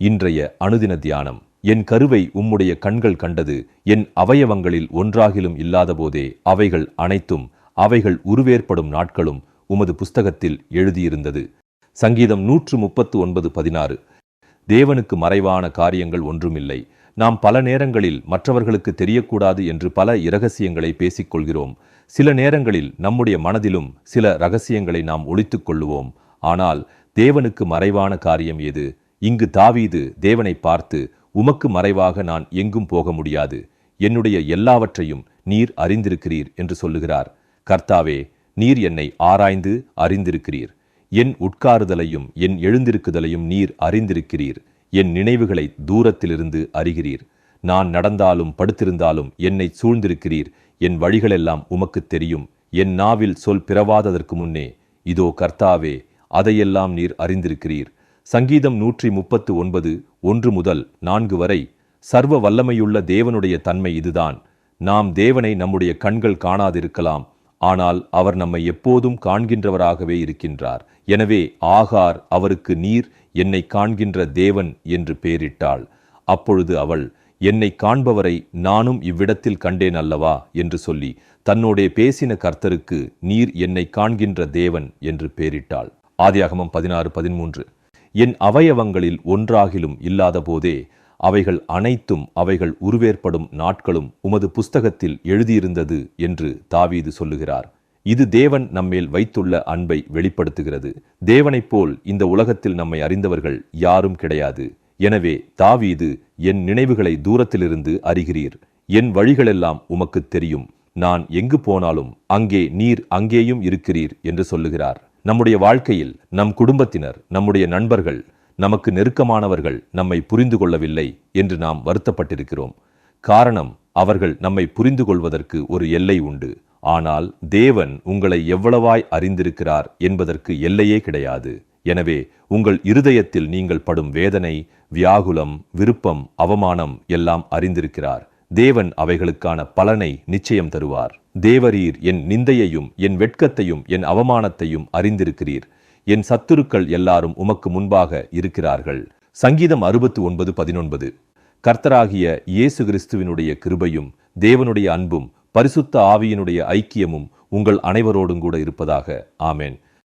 இன்றைய அனுதின தியானம். என் கருவை உம்முடைய கண்கள் கண்டது என் அவயவங்களில் ஒன்றாகிலும் இல்லாதபோதே அவைகள் அனைத்தும் அவைகள் உருவேற்படும் நாட்களும் உமது புஸ்தகத்தில் எழுதியிருந்தது. சங்கீதம் நூற்று முப்பத்து ஒன்பது பதினாறு. தேவனுக்கு மறைவான காரியங்கள் ஒன்றுமில்லை. நாம் பல நேரங்களில் மற்றவர்களுக்கு தெரியக்கூடாது என்று பல இரகசியங்களை பேசிக்கொள்கிறோம். சில நேரங்களில் நம்முடைய மனதிலும் சில ரகசியங்களை நாம் ஒழித்துக் கொள்ளுவோம். ஆனால் தேவனுக்கு மறைவான காரியம் எது இங்கு தாவீது தேவனை பார்த்து உமக்கு மறைவாக நான் எங்கும் போக முடியாது. என்னுடைய எல்லாவற்றையும் நீர் அறிந்திருக்கிறீர் என்று சொல்லுகிறார். கர்த்தாவே நீர் என்னை ஆராய்ந்து அறிந்திருக்கிறீர். என் உட்காருதலையும் என் எழுந்திருக்குதலையும் நீர் அறிந்திருக்கிறீர். என் நினைவுகளை தூரத்திலிருந்து அறிகிறீர். நான் நடந்தாலும் படுத்திருந்தாலும் என்னை சூழ்ந்திருக்கிறீர். என் வழிகளெல்லாம் உமக்குத் தெரியும். என் நாவில் சொல் பிறவாததற்கு முன்னே இதோ கர்த்தாவே அதையெல்லாம் நீர் அறிந்திருக்கிறீர். சங்கீதம் நூற்றி முப்பத்து ஒன்பது ஒன்று முதல் நான்கு வரை சர்வ வல்லமையுள்ள தேவனுடைய தன்மை இதுதான். நாம் தேவனை நம்முடைய கண்கள் காணாதிருக்கலாம். ஆனால் அவர் நம்மை எப்போதும் காண்கின்றவராகவே இருக்கின்றார். எனவே ஆகார் அவருக்கு நீர் என்னை காண்கின்ற தேவன் என்று பெயரிட்டாள். அப்பொழுது அவள் என்னை காண்பவரை நானும் இவ்விடத்தில் கண்டேன் அல்லவா? என்று சொல்லி தன்னோடே பேசின கர்த்தருக்கு நீர் என்னை காண்கின்ற தேவன் என்று பெயரிட்டாள். ஆதியாகமம் பதினாறு பதிமூன்று. என் அவயவங்களில் ஒன்றாகிலும் இல்லாதபோதே அவைகள் அனைத்தும் அவைகள் உருவேற்படும் நாட்களும் உமது புஸ்தகத்தில் எழுதியிருந்தது என்று தாவீது சொல்லுகிறார். இது தேவன் நம்மேல் வைத்துள்ள அன்பை வெளிப்படுத்துகிறது. தேவனைப் போல் இந்த உலகத்தில் நம்மை அறிந்தவர்கள் யாரும் கிடையாது. எனவே தாவீது என் நினைவுகளை தூரத்திலிருந்து அறிகிறீர். என் வழிகளெல்லாம் உமக்குத் தெரியும். நான் எங்கு போனாலும் அங்கே நீர் அங்கேயும் இருக்கிறீர் என்று சொல்லுகிறார். நம்முடைய வாழ்க்கையில் நம் குடும்பத்தினர் நம்முடைய நண்பர்கள் நமக்கு நெருக்கமானவர்கள் நம்மை புரிந்து கொள்ளவில்லை என்று நாம் வருத்தப்பட்டிருக்கிறோம். காரணம் அவர்கள் நம்மை புரிந்து கொள்வதற்கு ஒரு எல்லை உண்டு. ஆனால் தேவன் உங்களை எவ்வளவாய் அறிந்திருக்கிறார் என்பதற்கு எல்லையே கிடையாது. எனவே உங்கள் இருதயத்தில் நீங்கள் படும் வேதனை வியாகுலம் விருப்பம் அவமானம் எல்லாம் அறிந்திருக்கிறார். தேவன் அவைகளுக்கான பலனை நிச்சயம் தருவார். தேவரீர் என் நிந்தையையும் என் வெட்கத்தையும் என் அவமானத்தையும் அறிந்திருக்கிறீர். என் சத்துருக்கள் எல்லாரும் உமக்கு முன்பாக இருக்கிறார்கள். சங்கீதம் அறுபத்து ஒன்பது பதினொன்பது. கர்த்தராகிய இயேசு கிறிஸ்துவினுடைய கிருபையும் தேவனுடைய அன்பும் பரிசுத்த ஆவியினுடைய ஐக்கியமும் உங்கள் அனைவரோடும் கூட இருப்பதாக. ஆமேன்.